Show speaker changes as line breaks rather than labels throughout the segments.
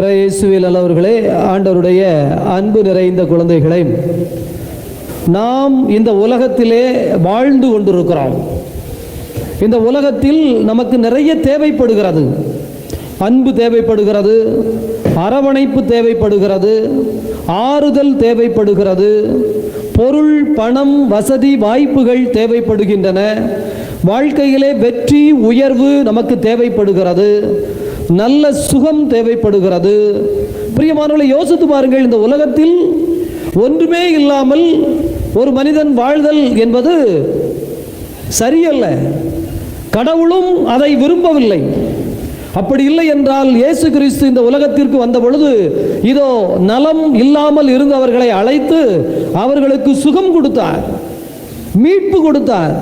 இயேசுவில் அல்லவர்களே ஆண்டவருடைய அன்பு நிறைந்த குழந்தைகளை நாம் இந்த உலகத்திலே வாழ்ந்து கொண்டிருக்கிறோம். இந்த உலகத்தில் நமக்கு நிறைய தேவைப்படுகிறது. அன்பு தேவைப்படுகிறது அரவணைப்பு தேவைப்படுகிறது ஆறுதல் தேவைப்படுகிறது பொருள் பணம் வசதி வாய்ப்புகள் தேவைப்படுகின்றன. வாழ்க்கையிலே வெற்றி உயர்வு நமக்கு தேவைப்படுகிறது. நல்ல சுகம் தேவைப்படுகிறது. பிரியமானவர்களை யோசித்து பாருங்கள் இந்த உலகத்தில் ஒன்றுமே இல்லாமல் ஒரு மனிதன் வாழ்தல் என்பது சரியல்ல. கடவுளும் அதை விரும்பவில்லை. அப்படி இல்லை என்றால் இயேசு கிறிஸ்து இந்த உலகத்திற்கு வந்த பொழுது இதோ நலம் இல்லாமல் இருந்தவர்களை அழைத்து அவர்களுக்கு சுகம் கொடுத்தார். மீட்பு கொடுத்தார்.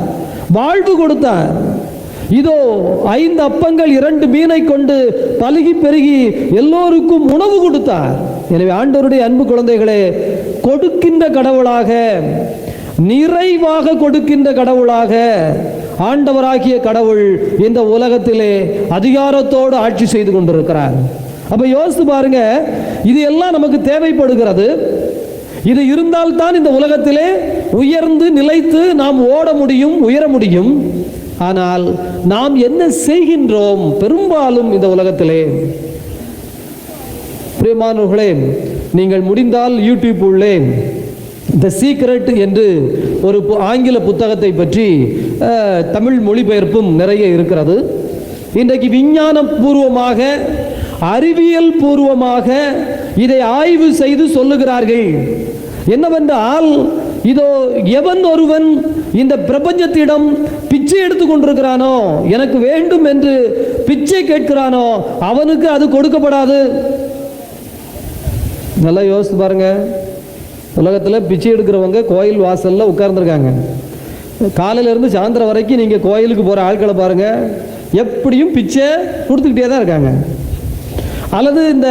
வாழ்வு கொடுத்தார். இதோ ஐந்து அப்பங்கள் இரண்டு மீனை கொண்டு பழுகி பெருகி எல்லோருக்கும் உணவு கொடுத்தார். எனவே ஆண்டவருடைய அன்பு குழந்தைகளே கொடுக்கின்ற கடவுளாக நிறைவாக கொடுக்கின்ற கடவுளாக ஆண்டவராகிய கடவுள் இந்த உலகத்திலே அதிகாரத்தோடு ஆட்சி செய்து கொண்டிருக்கிறார். அப்ப யோசித்து பாருங்க இது எல்லாம் நமக்கு தேவைப்படுகிறது. இது இருந்தால்தான் இந்த உலகத்திலே உயர்ந்து நிலைத்து நாம் ஓட முடியும் உயர முடியும். ஆனால் நாம் என்ன செய்கின்றோம் பெரும்பாலும் இந்த உலகத்திலே. பிரியமானவர்களே நீங்கள் முடிந்தால் யூடியூப் உள்ளே. த சீக்ரெட் என்று ஒரு ஆங்கில புத்தகத்தை பற்றி தமிழ் மொழிபெயர்ப்பும் நிறைய இருக்கிறது. இன்றைக்கு விஞ்ஞான பூர்வமாக அறிவியல் பூர்வமாக இதை ஆய்வு செய்து சொல்லுகிறார்கள். என்னவென்றால் இதோ எவன் ஒருவன் இந்த பிரபஞ்சத்திடம் பிச்சை எடுத்து கொண்டிருக்கிறானோ எனக்கு வேண்டும் என்று பிச்சை கேட்கிறானோ? அவனுக்கு அது கொடுக்கப்படாது. நல்லா யோசித்து பாருங்க. உலகத்தில் பிச்சை எடுக்கிறவங்க கோயில் வாசலில் உட்கார்ந்துருக்காங்க. காலையிலேருந்து சாயந்தரம் வரைக்கும் நீங்கள் கோயிலுக்கு போகிற ஆட்களை பாருங்கள் எப்படியும் பிச்சை கொடுத்துக்கிட்டே தான் இருக்காங்க. அல்லது இந்த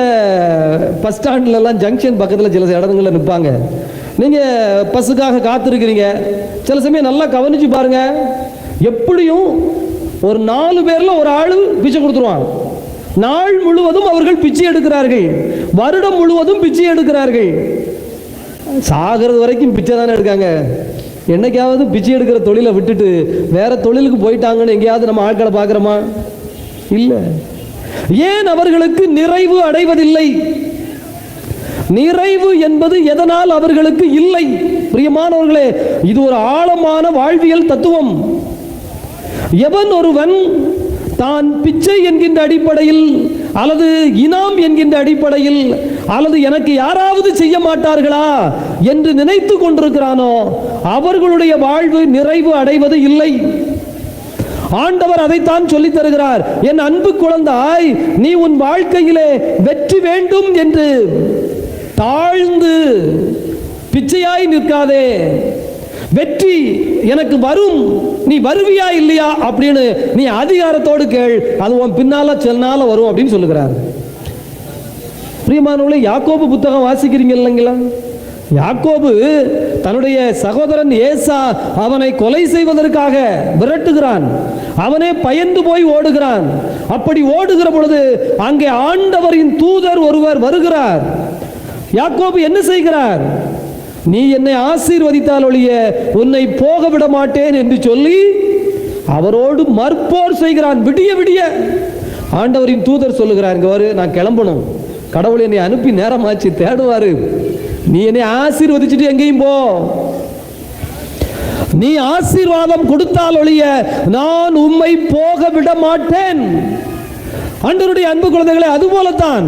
பஸ் ஸ்டாண்ட்லலாம் ஜங்ஷன் பக்கத்தில் சில இடங்களில் நிற்பாங்க நீங்கள் பஸ்ஸுக்காக காத்திருக்கிறீங்க. சில சமயம் நல்லா கவனிச்சு பாருங்கள் எப்படியும் ஒரு நாலு பேரில் ஒரு ஆள் பிச்சை கொடுத்துருவான் நாள் முழுவதும் அவர்கள் பிச்சை எடுக்கிறார்கள். வருடம் முழுவதும் பிச்சை எடுக்கிறார்கள். சாகிறது வரைக்கும் பிச்சை தானே எடுக்காங்க. என்னைக்காவது பிச்சை எடுக்கிற தொழிலை விட்டுட்டு வேற தொழிலுக்கு போயிட்டாங்கன்னு எங்கேயாவது நம்ம ஆட்களை பார்க்குறோமா? இல்லை. ஏன் அவர்களுக்கு நிறைவு அடைவதில்லை? நிறைவு என்பது எதனால் அவர்களுக்கு இல்லை? பிரியமானவர்களே இது ஒரு ஆழமான வாழ்வியல் தத்துவம். எவன் ஒருவன் தான் பிச்சை என்கின்ற அடிப்படையில் அல்லது இனாம் என்கின்ற அடிப்படையில் அல்லது எனக்கு யாராவது செய்ய மாட்டார்களா என்று நினைத்து கொண்டிருக்கிறானோ அவர்களுடைய வாழ்வு நிறைவு அடைவது இல்லை. ஆண்டவர் அதைத்தான் சொல்லித் தருகிறார். என் அன்பு குழந்தாய் நீ உன் வாழ்க்கையிலே வெற்றி வேண்டும் என்று தாழ்ந்து பிச்சையாய் நிற்காதே. வெற்றி எனக்கு வரும். நீ வருவியா இல்லையா அப்படின்னு நீ அதிகாரத்தோடு கேள். அது உன் பின்னால சென்னால வரும் அப்படின்னு சொல்லுகிறார். பிரியமானவர்களே யாக்கோபு புத்தகம் வாசிக்கிறீங்க இல்லைங்களா? யாக்கோபு தன்னுடைய சகோதரன் ஏசா அவனை கொலை செய்வதற்காக விரட்டுகிறான். அவனே பயந்து போய் ஓடுகிறான். அப்படி ஓடுகிற பொழுது அங்கே ஆண்டவரின் தூதர் ஒருவர் வருகிறார். யாக்கோபு என்ன செய்கிறார்? நீ என்னை ஆசீர்வதித்தால் ஒழிய உன்னை போக விட மாட்டேன் என்று சொல்லி அவரோடு மற்போர் செய்கிறான். விடிய விடிய. ஆண்டவரின் தூதர் சொல்லுகிறார் இங்கே வரு நான் கிளம்பணும். கடவுள் என்னை அனுப்பி நேரமாச்சு தேடுவாரு. நீ என்னை ஆசீர்வதிச்சுட்டு எங்கேயும் போ. நீ ஆசீர்வாதம் கொடுத்தால் ஒழிய நான் உம்மை போக விட மாட்டேன். ஆண்டவருடைய அன்பு குழந்தைகளை அது போலத்தான்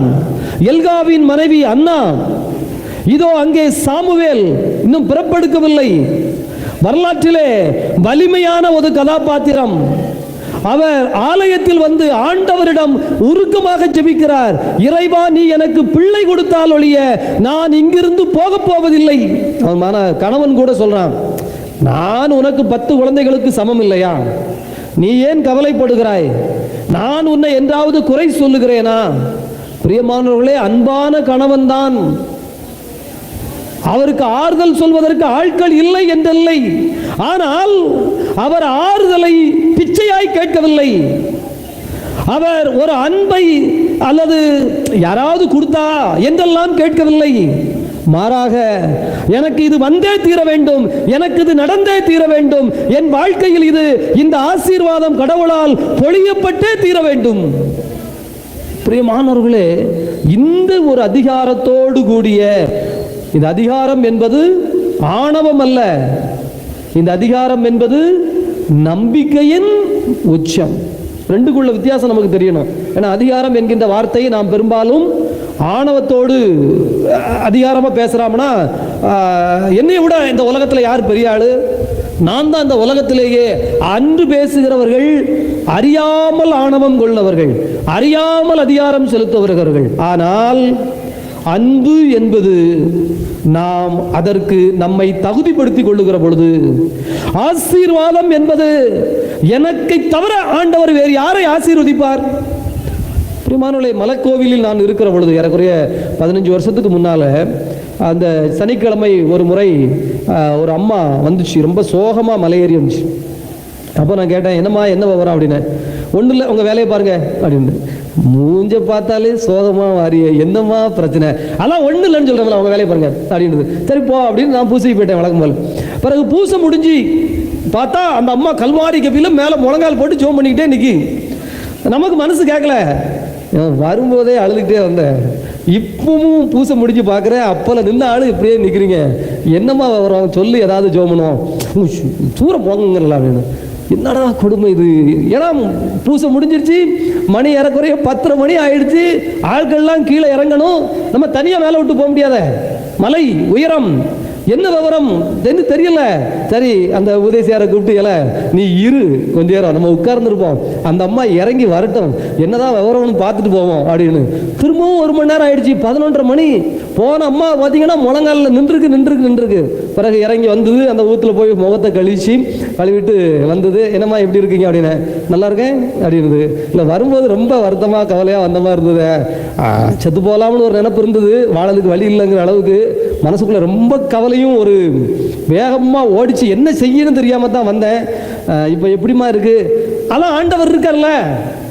எல்காவின் மனைவி அண்ணா இதோ அங்கே சாமுவேல் இன்னும் பிறப்பெடுக்கவில்லை. வரலாற்றிலே வலிமையான ஒரு கதாபாத்திரம். அவர் ஆலயத்தில் வந்து ஆண்டவரிடம் உருக்கமாக ஜெபிக்கிறார். இறைவா நீ எனக்கு பிள்ளை கொடுத்தால் ஒழிய நான் இங்கிருந்து போக போவதில்லை. அவன் மன கணவன் கூட சொல்றான் நான் உனக்கு பத்து குழந்தைகளுக்கு சமம் இல்லையா? நீ ஏன் கவலைப்படுகிறாய்? நான் உன்னை என்றாவது குறை சொல்லுகிறேனா? பிரியமானவர்களே அன்பான கணவன் தான். அவருக்கு ஆறுதல் சொல்வதற்கு ஆட்கள் இல்லை என்றில்லை ஆனால் அவர் ஆறுதலை பிச்சையாய் கேட்கவில்லை. அவர் ஒரு அன்பை அல்லது யாராவது கொடுத்தா என்றெல்லாம் கேட்கவில்லை. மாறாக எனக்கு இது வந்தே தீர வேண்டும் எனக்கு இது நடந்தே தீர வேண்டும் என் வாழ்க்கையில் இது இந்த ஆசீர்வாதம் கடவுளால் பொழியப்பட்டே தீர வேண்டும். பிரியமானவர்களே இந்த ஒரு அதிகாரத்தோடு கூடிய இந்த அதிகாரம் என்பது ஆணவம் அல்ல இந்த அதிகாரம் என்பது நம்பிக்கையின் உச்சம். ரெண்டுக்குள்ள வித்தியாசம் நமக்கு தெரியணும். ஏன்னா அதிகாரம் என்கின்ற வார்த்தையை நாம் பெரும்பாலும் ஆணவத்தோடு அதிகாரமாக பேசுகிறோம்னா என்னை விட இந்த உலகத்தில் யார் பெரிய ஆள்? நான் தான் இந்த உலகத்திலேயே அன்று பேசுகிறவர்கள் அறியாமல் ஆணவம் கொள்ளவர்கள் அறியாமல் அதிகாரம் செலுத்துவர்கள். ஆனால் அன்பு என்பது நாம் அதற்கு நம்மை தகுதிப்படுத்திக் கொள்ளுகிற பொழுது ஆசீர்வாதம் என்பது எனக்கு தவிர ஆண்டவர் வேறு யாரை ஆசீர்வதிப்பார்? பிரிமானோலை மலைக்கோவிலில் நான் இருக்கிற பொழுது ஏறக்குறைய பதினஞ்சு வருஷத்துக்கு முன்னால அந்த சனிக்கிழமை ஒரு முறை ஒரு அம்மா வந்துச்சு. ரொம்ப சோகமா மலையேறி வந்துச்சு. அப்போ நான் கேட்டேன் என்னம்மா என்ன விவரம் அப்படின்னு ஒன்றும் இல்லை உங்கள் வேலையை பாருங்க. அப்படின்னு மூஞ்ச பார்த்தாலே சோகமா வாரிய. என்னம்மா பிரச்சனை? அதெல்லாம் ஒண்ணு இல்லைன்னு சொல்கிறேன் அவங்க வேலையை பாருங்க அப்படின்றது. சரி போ அப்படின்னு நான் பூசைக்கு போயிட்டேன் வழக்கம் போல. பிறகு பூசை முடிஞ்சு பார்த்தா அந்த அம்மா கல்வாரி கபில மேலே முழங்கால் போட்டு ஜோம் பண்ணிக்கிட்டே நிற்கி நமக்கு மனசு கேட்கல வரும்போதே அழுதுகிட்டே வந்தேன். இப்பவும் பூசை முடிஞ்சு பார்க்குறேன் அப்போல நின்ன ஆள் இப்படியே நிற்கிறீங்க என்னம்மா வரும் சொல்லி ஏதாவது ஜோமணும் தூரம் போங்கங்களா அப்படின்னு. என்னடா கொடுமை இது? ஏன்னா பூசை முடிஞ்சிருச்சு மணி இறக்குறைய பத்தரை மணி ஆயிடுச்சு ஆட்கள்லாம் கீழே இறங்கணும். நம்ம தனியாக மேலே விட்டு போக முடியாத. மலை உயரம் என்ன விவரம்? தென்னு தெரியல. சரி அந்த உதயசியாரை கூப்பிட்டு இல நீ இரு கொஞ்ச நேரம் நம்ம உட்கார்ந்துருப்போம். அந்த அம்மா இறங்கி வரட்டும். என்னதான் விவரம்னு பார்த்துட்டு போவோம் அப்படின்னு திரும்ப இன்னமும் ஒரு மணி நேரம் ஆயிடுச்சு. பதினொன்றரை மணி. போன அம்மா பார்த்தீங்கன்னா முழங்காலில் நின்றுருக்கு நின்றுருக்கு நின்றுருக்கு. பிறகு இறங்கி வந்தது அந்த ஊத்துல போய் முகத்தை கழிச்சு கழுவிட்டு வந்தது. என்னம்மா எப்படி இருக்கீங்க அப்படின்னு. நல்லா இருக்கேன் அப்படின்றது. இல்லை வரும்போது ரொம்ப வருத்தமாக கவலையாக வந்த மாதிரி இருந்தது. செத்து போகலாம்னு ஒரு நினப்பு இருந்தது. வாழலுக்கு வழி இல்லைங்கிற அளவுக்கு மனசுக்குள்ள ரொம்ப கவலையும் ஒரு வேகமாக ஓடிச்சு என்ன செய்யணும்னு தெரியாமல் தான் வந்தேன். இப்போ எப்படிம்மா இருக்கு? அதான் ஆண்டவர் இருக்கார்ல.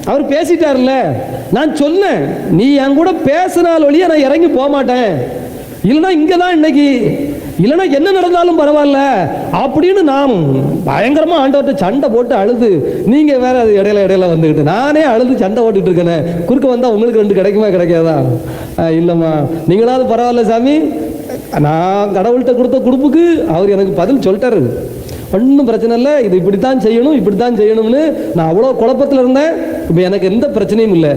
அவர் பேசிட்டார்ல நான் சொன்னேன் நீ என் கூட பேசினால் ஒழிய நான் இறங்கி போக மாட்டேன் இல்லைன்னா இங்கே தான் இன்னைக்கு. இல்லைன்னா என்ன நடந்தாலும் பரவாயில்ல. அப்படின்னு நாம் பயங்கரமா ஆண்டவர்கிட்ட சண்டை போட்டு அழுது. நீங்க வேற அது இடையில இடையில வந்துக்கிட்டு நானே அழுது சண்டை போட்டுட்டு இருக்கேனே. குறுக்க வந்தா உங்களுக்கு ரெண்டு கிடைக்குமா கிடைக்காதா? இல்லைம்மா இல்லம்மா. நீங்களாவது பரவாயில்ல சாமி. நான் கடவுள்கிட்ட கொடுத்த கொடுப்புக்கு அவர் எனக்கு பதில் சொல்லிட்டாரு. ஒன்றும் பிரச்சனை இல்லை. இது இப்படித்தான் செய்யணும் இப்படித்தான் செய்யணும்னு நான் அவ்வளோ குழப்பத்தில் இருந்தேன். இப்போ எனக்கு எந்த பிரச்சனையும் இல்லை.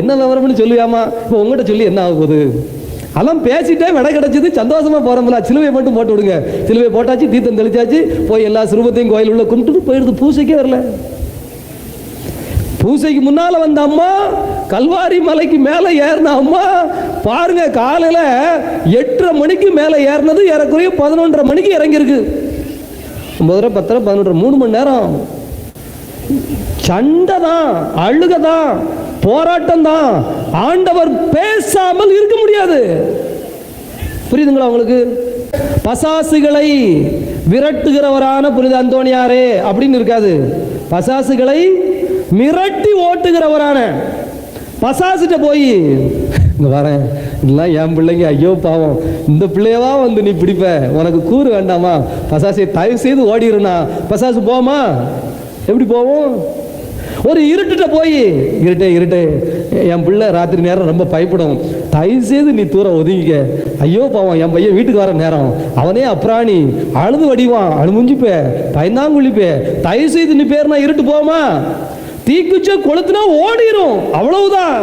என்ன விவரம்னு சொல்லுவியாமா இப்போ உங்கள்கிட்ட சொல்லி என்ன ஆக போகுது? அதெல்லாம் பேசிட்டே விடை கிடைச்சது. சந்தோஷமா போறோம்ல சிலுவை மட்டும் போட்டு விடுங்க. சிலுவை போட்டாச்சு தீர்த்தம் தெளிச்சாச்சு. போய் எல்லா சிறுபத்தையும் கோயில் உள்ள கும்பிட்டு போயிடுது. பூசைக்கே வரல. பூசைக்கு முன்னால வந்த அம்மா கல்வாரி மலைக்கு மேல ஏறின அம்மா பாருங்க காலையில எட்டரை மணிக்கு மேல ஏறினது ஏறக்குறைய பதினொன்றரை மணிக்கு இறங்கியிருக்கு. முதல பத்து ரூபா பதினொரு மூணு மணி நேரம் சண்டை தான் அழுக தான் போராட்டம் தான் ஆண்டவர் பேசாமல் இருக்க முடியாது. புரியுதுங்களா உங்களுக்கு? பசாசுகளை விரட்டுகிறவரான புனித அந்தோணியாரே அப்படின்னு இருக்காது. பசாசுகளை மிரட்டி ஓட்டுகிறவரான பசாசிட்ட போய் இங்கே வரேன். இதெல்லாம் என் பிள்ளைங்க ஐயோ பாவம். இந்த பிள்ளையவா வந்து நீ பிடிப்ப? உனக்கு கூறு வேண்டாமா? பசாசை தயவு செய்து ஓடிடுனா பசாசு போமா எப்படி போவோம்? ஒரு இருட்டுட்ட போய். இருட்டே இருட்டே. என் பிள்ளை ராத்திரி நேரம் ரொம்ப பயப்படும். தயவு செய்து நீ தூரம் ஒதுங்கிக்க. ஐயோ பாவம் என் பையன் வீட்டுக்கு வர நேரம். அவனே அப்ராணி. அழுது வடிவான். அழுமுஞ்சிப்பே பயந்தாங்குழிப்பே தயவு செய்து நீ பேர் நான் இருட்டு போமா தீக்குச்ச கொளுத்துனா ஓடிரும். அவ்வளவுதான்.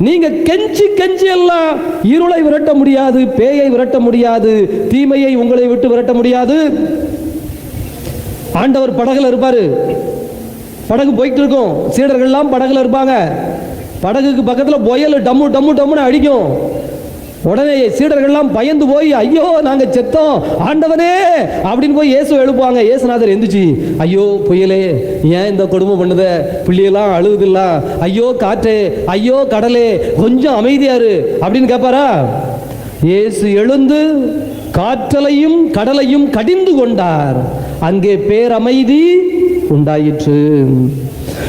நீங்க கெஞ்சி கெஞ்சி எல்லாம் இருளை விரட்ட முடியாது பேயை விரட்ட முடியாது தீமையை உங்களை விட்டு விரட்ட முடியாது. ஆண்டவர் படகுல இருப்பாரு. படகு போயிட்டு இருக்கும். சீடர்கள்லாம் படகுல இருப்பாங்க. படகுக்கு பக்கத்துல புயல் டம்மு டம்மு டம்முன்னு அடிக்கும். உடனே சீடர்கள்லாம் பயந்து போய் ஐயோ நாங்க செத்தோம் ஆண்டவனே! அப்படின்னு போய் இயேசு எழுப்புவாங்க. இயேசுநாதர் எந்திரிச்சு ஐயோ புயலே ஏன் இந்த கொடுமை பண்ணுத? பிள்ளையெல்லாம் அழுகுதில்ல. ஐயோ காற்றே ஐயோ கடலே கொஞ்சம் அமைதியாரு அப்படின்னு கேட்பாரா இயேசு எழுந்து காற்றலையும் கடலையும் கடிந்து கொண்டார். அங்கே பேரமைதி உண்டாயிற்று.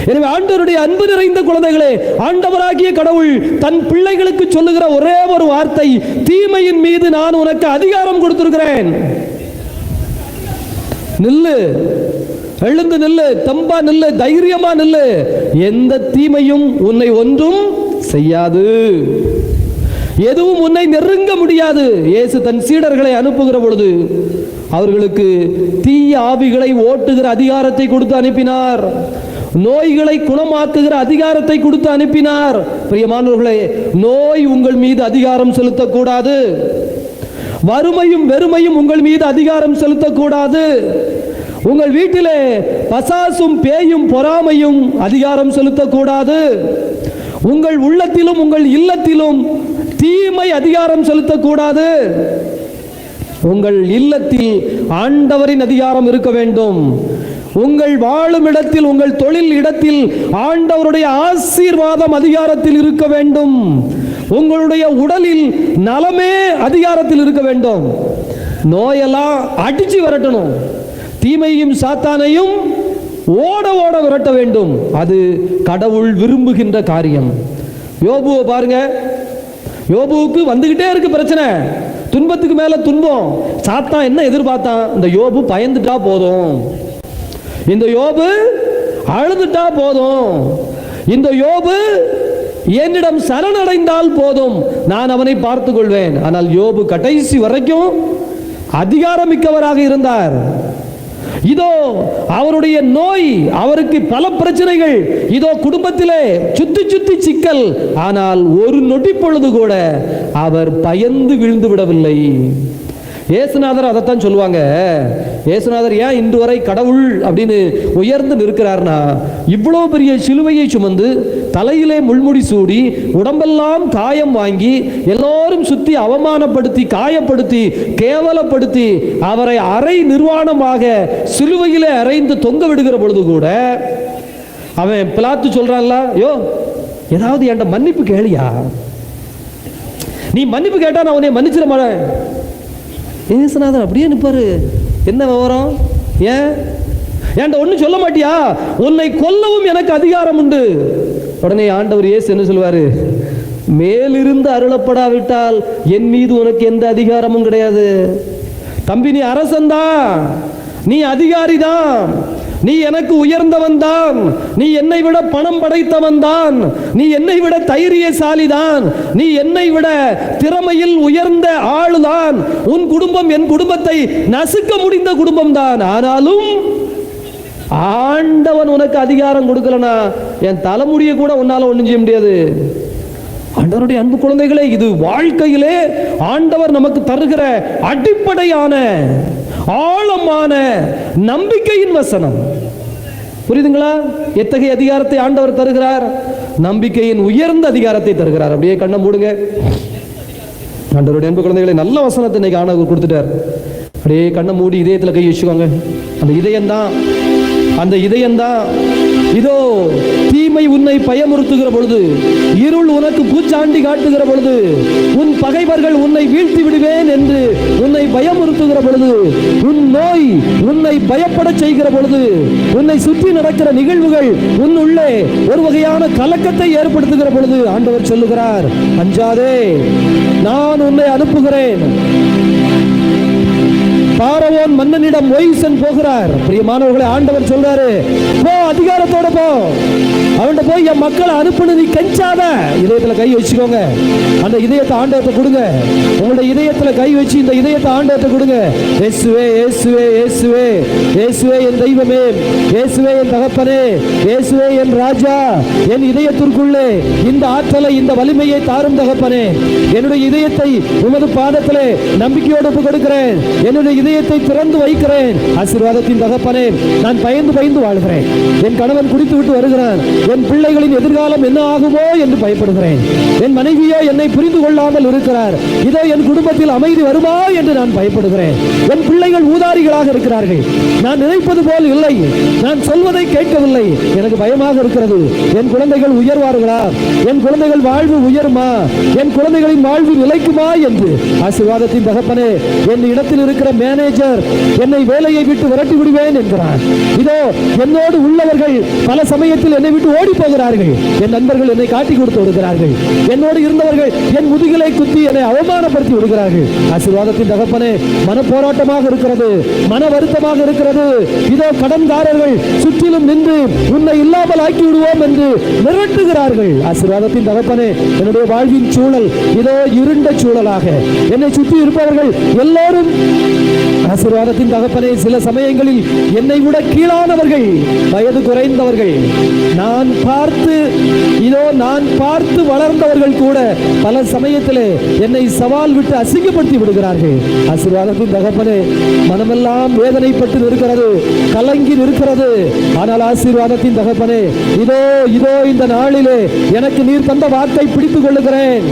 எனவே ஆண்டவருடைய அன்பு நிறைந்த குழந்தைகளே ஆண்டவராகிய கடவுள் தன் பிள்ளைகளுக்கு சொல்லுகிற ஒரே ஒரு வார்த்தை தீமையின் மீது நான் உனக்கு அதிகாரம் கொடுத்திருக்கிறேன். நில்லு. எழுந்து நில்லு. தம்பா நில்லு. தைரியமா நில்லு. எந்த தீமையும் உன்னை ஒன்றும் செய்யாது. எதுவும் உன்னை நெருங்க முடியாது. இயேசு தன் சீடர்களை அனுப்புகிற பொழுது அவர்களுக்கு தீய ஆவிகளை ஓட்டுகிற அதிகாரத்தை கொடுத்து அனுப்பினார். நோய்களை குணமாக்குகிற அதிகாரத்தை கொடுத்து அனுப்பினார். பிரியமானவர்களே நோய் உங்கள் மீது அதிகாரம் செலுத்தக்கூடாது. வறுமையும் வெறுமையும் உங்கள் மீது அதிகாரம் செலுத்தக்கூடாது. உங்கள் வீட்டிலே பசாசும் பேயும் பொறாமையும் அதிகாரம் செலுத்தக்கூடாது. உங்கள் உள்ளத்திலும் உங்கள் இல்லத்திலும் தீமை அதிகாரம் செலுத்தக்கூடாது. உங்கள் இல்லத்தில் ஆண்டவரின் அதிகாரம் இருக்க வேண்டும். உங்கள் வாழும் இடத்தில் உங்கள் தொழில் இடத்தில் ஆண்டவருடைய ஆசீர்வாதம் அதிகாரத்தில் இருக்க வேண்டும். உங்களுடைய உடலில் நலமே அதிகாரத்தில் இருக்க வேண்டும். நோயெல்லாம் அடிச்சு விரட்டணும். தீமையும் சாத்தானையும் ஓட ஓட விரட்ட வேண்டும். அது கடவுள் விரும்புகின்ற காரியம். யோபுவை பாருங்க. யோபுவுக்கு வந்துகிட்டே இருக்கு பிரச்சனை. துன்பத்துக்கு மேல துன்பம். சாத்தான் என்ன எதிர்பார்த்தான்? இந்த யோபு பயந்துட்டா போதும். இந்த யோபு அழுதுட்டா போதும். இந்த யோபு என்னிடம் சரணடைந்தால் போதும். நான் அவனை பார்த்துக் கொள்வேன் ஆனால் யோபு கடைசி வரைக்கும் அதிகாரமிக்கவராக இருந்தார். இதோ அவருடைய நோய் அவருக்கு பல பிரச்சனைகள். இதோ குடும்பத்திலே சுத்தி சுத்தி சிக்கல். ஆனால் ஒரு நொடி பொழுது கூட அவர் பயந்து விழுந்து விடவில்லை. ஏசுநாதர் அதைத்தான் சொல்லுவாங்க. ஏசுநாதர் ஏன் இன்று வரை கடவுள் அப்படின்னு உயர்ந்து நிற்கிறார்னா இவ்வளோ பெரிய சிலுவையை சுமந்து தலையிலே முள்முடி சூடி உடம்பெல்லாம் காயம் வாங்கி எல்லோரும் சுற்றி அவமானப்படுத்தி காயப்படுத்தி கேவலப்படுத்தி அவரை அரை நிர்வாணமாக சிலுவையிலே அறைந்து தொங்க விடுகிற பொழுது கூட அவன் பிலாத்து சொல்றான்ல யோ ஏதாவது என்கிட்ட மன்னிப்பு கேளியா? நீ மன்னிப்பு கேட்டா நான் உன்னை மன்னிச்சிட மாட்டேன். ஏசுநாதன் அப்படியே நிற்பாரு என்ன விவரம்? ஏன்? ஏன்ட்ட ஒன்றும் சொல்ல மாட்டியா? உன்னை கொல்லவும் எனக்கு அதிகாரம் உண்டு. உடனே ஆண்டவர் இயேசு என்ன சொல்லுவாரு? மேலிருந்து அருளப்படாவிட்டால் என் மீது உனக்கு எந்த அதிகாரமும் கிடையாது. தம்பி நீ அரசன்தான் நீ அதிகாரி தான். நீ எனக்கு உயர்ந்தவன் தான். நீ என்னை விட பணம் படைத்தவன் தான். நீ என்னை விட தைரியசாலி தான். நீ என்னை விட திறமையில் உயர்ந்த ஆளுதான் உன் குடும்பம் என் குடும்பத்தை நசுக்க முடிந்த குடும்பம் தான். ஆனாலும் ஆண்டவன் உனக்கு அதிகாரம் கொடுக்கலனா என் தலைமுடியை கூட உன்னால ஒண்ணும் செய்ய முடியாது. ஆண்டவருடைய அன்பு குழந்தைகளே இது வாழ்க்கையிலே ஆண்டவர் நமக்கு தருகிற அடிப்படையான ஆழமான நம்பிக்கையின் வசனம். புரியுதுங்களா? எத்தகைய அதிகாரத்தை ஆண்டவர் தருகிறார்? நம்பிக்கையின் உயர்ந்த அதிகாரத்தை தருகிறார். அப்படியே கண்ணை மூடுங்க. ஆண்டவருடைய அன்பு குழந்தைகளை நல்ல வசனத்தை இன்னைக்கு ஆண்டவர் கொடுத்துட்டார். அப்படியே கண்ணை மூடி இதயத்தில் கை வச்சுக்கோங்க. அந்த இதயம்தான் அந்த இதயம்தான் இதோ தீமை உன்னை பயமுறுத்துகிற பொழுது இருள் உனக்கு பூச்சாண்டி காட்டுகிற பொழுது உன் பகைவர்கள் உன்னை வீழ்த்தி விடுவேன் என்று உன்னை பயமுறுத்துகிற பொழுது உன் நோய் உன்னை பயப்பட செய்கிற பொழுது உன்னை சுற்றி நடக்கிற நிகழ்வுகள் உன் உள்ளே ஒரு வகையான கலக்கத்தை ஏற்படுத்துகிற பொழுது ஆண்டவர் சொல்லுகிறார் அஞ்சாதே நான் உன்னை அனுப்புகிறேன். பாரவோன் மன்னனிடம் ஒய்சன் போகிறார். பிரியமானவர்களை ஆண்டவர் சொல்றாரு போ அதிகாரத்தோட போ. அவன்கிட்ட போய் என் மக்களை அனுப்புன்னு நீ கெஞ்சாத. இதயத்துல கை வச்சுக்கோங்க. அந்த இதயத்தை ஆண்டவத்தை கொடுங்க. உங்களுடைய இதயத்துல கை வச்சு இந்த இதயத்தை ஆண்டவத்தை கொடுங்க. இயேசுவே இயேசுவே இயேசுவே இயேசுவே என் தெய்வமே இயேசுவே என் தகப்பனே இயேசுவே என் ராஜா என் இதயத்திற்குள்ளே இந்த ஆற்றலை இந்த வலிமையை தாரும் தகப்பனே. என்னுடைய இதயத்தை உமது பாதத்திலே நம்பிக்கையோடு ஒப்புக் கொடுக்கிறேன். என்னுடைய இதயத்தை திறந்து வைக்கிறேன். ஆசீர்வாதத்தின் தகப்பனே நான் பயந்து பயந்து வாழ்கிறேன். என் கணவன் குடித்து விட்டு வருகிறான் என் பிள்ளைகளின் எதிர்காலம் என்ன ஆகுமோ என்று பயப்படுகிறேன். என் மனைவியோ என்னை புரிந்து கொள்ளாமல் இருக்கிறார். இதோ என் குடும்பத்தில் அமைதி வருமா என்று நான் பயப்படுகிறேன். என் பிள்ளைகள் ஊதாரிகளாக இருக்கிறார்கள். நான் நினைப்பது போல் இல்லை. நான் சொல்வதை கேட்கவில்லை. எனக்கு பயமாக இருக்கிறது. என் குழந்தைகள் உயர்வார்களா? என் குழந்தைகள் வாழ்வு உயருமா? என் குழந்தைகளின் வாழ்வு நிலைக்குமா என்று ஆசீர்வாதத்தின் தகப்பனே என் இடத்தில் இருக்கிற மேனேஜர் என்னை வேலையை விட்டு விரட்டி விடுவேன் என்கிறார். இதோ என்னோடு உள்ளவர்கள் பல சமயத்தில் என்னை விட்டு ஓடி போகிறார்கள். என் நண்பர்கள் என்னை காட்டி கொடுத்து விடுகிறார்கள். என்னோடு இருந்தவர்கள் என் முதுகலை குத்தி என்னை அவமானப்படுத்தி விடுகிறார்கள். ஆசீர்வாதத்தின் தகப்பனே மன போராட்டமாக இருக்கிறது மன வருத்தமாக இருக்கிறது. இதோ கடன்காரர்கள் சுற்றிலும் நின்று உன்னை இல்லாமல் ஆக்கி விடுவோம் என்று மிரட்டுகிறார்கள். ஆசீர்வாதத்தின் தகப்பனே என்னுடைய வாழ்வின் சூழல் இதோ இருண்ட சூழலாக. என்னை சுற்றி இருப்பவர்கள் எல்லோரும் ஆசீர்வாதத்தின் தகப்பனே சில சமயங்களில் என்னை விட கீழானவர்கள் வயது குறைந்தவர்கள். நான் நான் பார்த்து இதோ நான் பார்த்து வளர்ந்தவர்கள் கூட பல சமயத்தில் என்னை சவால் விட்டு அசிங்கப்படுத்தி விடுகிறார்கள். ஆசீர்வாதத்தின் தகப்பனே மனமெல்லாம் வேதனைப்பட்டு நிற்கிறது கலங்கி நிற்கிறது. ஆனால் ஆசீர்வாதத்தின் தகப்பனே இதோ இதோ இந்த நாளிலே எனக்கு நீர் தந்த வாக்கை பிடித்துக் கொள்ளுகிறேன்.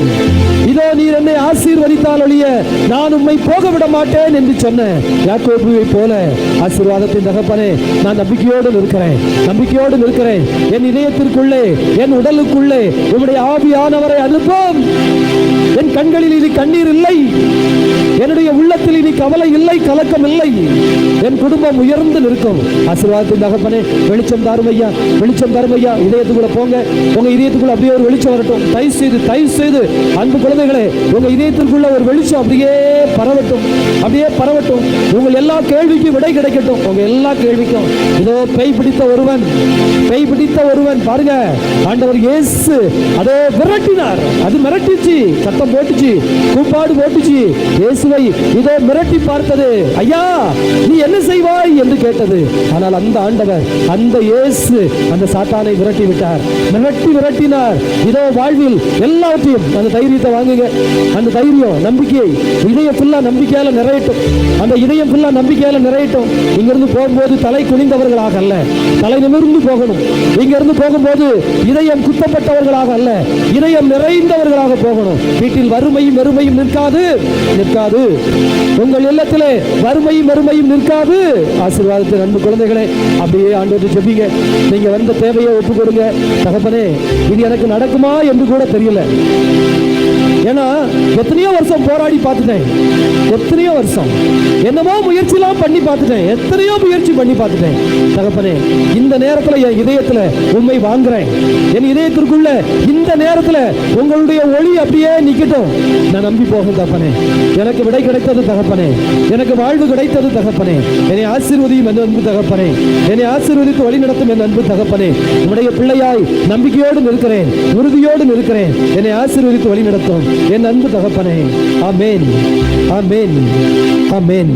இதோ நீர் என்னை ஆசீர்வதித்தால் ஒழிய நான் உண்மை போக விட மாட்டேன் என்று சொன்ன யாக்கோபுவை போல ஆசீர்வாதத்தின் தகப்பனே நான் நம்பிக்கையோடு நிற்கிறேன் நம்பிக்கையோடு நிற்கிறேன். என் இதயத்திற்குள்ளே என் உடலுக்குள்ளே உம்முடைய ஆவியானவரை அனுப்பும். என் கண்களில் இது கண்ணீர் இல்லை. என்னுடைய உள்ளத்தில் இனி கவலை இல்லை கலக்கம் இல்லை. என் குடும்பம் உயர்ந்து நிற்கும். ஆசீர்வாதத்தின் தகப்பனே வெளிச்சம் தாரும் ஐயா வெளிச்சம் தாரும் ஐயா. இதயத்துக்குள்ள போங்க. உங்க இதயத்துக்குள்ள அப்படியே ஒரு வெளிச்சம் வரட்டும். தயவு செய்து தயவு செய்து அன்பு குழந்தைகளே உங்க இதயத்திற்குள்ள ஒரு வெளிச்சம் அப்படியே பரவட்டும். அப்படியே பரவட்டும். உங்கள் எல்லா கேள்விக்கும் விடை கிடைக்கட்டும். உங்க எல்லா கேள்விக்கும். இதோ பெய் பிடித்த ஒருவன் பெய் பிடித்த ஒருவன். பாருங்க ஆண்டவர் இயேசு அதோ விரட்டினார். அது மிரட்டிச்சு சத்தம் போட்டுச்சு கூப்பாடு போட்டுச்சு. இயேசுவை இதோ மிரட்டி பார்த்தது. ஐயா நீ என்ன செய்வாய்? என்று கேட்டது. ஆனால் அந்த ஆண்டவர் அந்த இயேசு அந்த சாத்தானை விரட்டி விட்டார். மிரட்டி விரட்டினார். இதோ வாழ்வில் எல்லாத்தையும் அந்த தைரியத்தை வாங்குங்க. அந்த தைரியம் நம்பிக்கை இதயம் ஃபுல்லா நம்பிக்கையால நிறையட்டும். அந்த இதயம் ஃபுல்லாக நம்பிக்கையால நிறையட்டும். இங்கிருந்து போகும்போது தலை குனிந்தவர்களாக அல்ல. தலை நிமிர்ந்து போகணும். இங்கிருந்து போகும்போது இதயம் குத்தப்பட்டவர்களாக அல்ல. இதயம் நிறைந்தவர்களாக போகணும். வீட்டில் வறுமையும் வெறுமையும் நிற்காது. நிற்காது. உங்கள் இல்லத்திலே வறுமையும் வறுமையும் நிற்காது. ஆசீர்வாதத்தை அன்பு குழந்தைகளே அப்படியே ஆண்டோடு ஜெபிங்க. நீங்க வந்த தேவையை ஒப்பு கொடுங்க தகப்பனே இது எனக்கு நடக்குமா என்று கூட தெரியல. ஏன்னா எத்தனையோ வருஷம் போராடி பார்த்துட்டேன். எத்தனையோ வருஷம். என்னமோ முயற்சிலாம் பண்ணி பார்த்துட்டேன். எத்தனையோ முயற்சி பண்ணி பார்த்துட்டேன். தகப்பனே இந்த நேரத்தில் என் இதயத்தில் உண்மை வாங்குறேன். என் இதயத்திற்குள்ள இந்த நேரத்தில் உங்களுடைய ஒளி அப்படியே நிற்கட்டும் நான் நம்பி போகும் தகப்பனே. எனக்கு விடை கிடைத்தது தகப்பனே. எனக்கு வாழ்வு கிடைத்தது தகப்பனே. என்னை ஆசீர்வதியும் என் அன்பு தகப்பனே. என்னை ஆசீர்வதித்து வழி நடத்தும் என் அன்பு தகப்பனே. உடைய பிள்ளையாய் நம்பிக்கையோடு நிற்கிறேன். உறுதியோடு நிற்கிறேன். என்னை ஆசீர்வதித்து வழி நடத்தும். என் அன்பு தகப்பனே அமேன் அமேன் அமேன்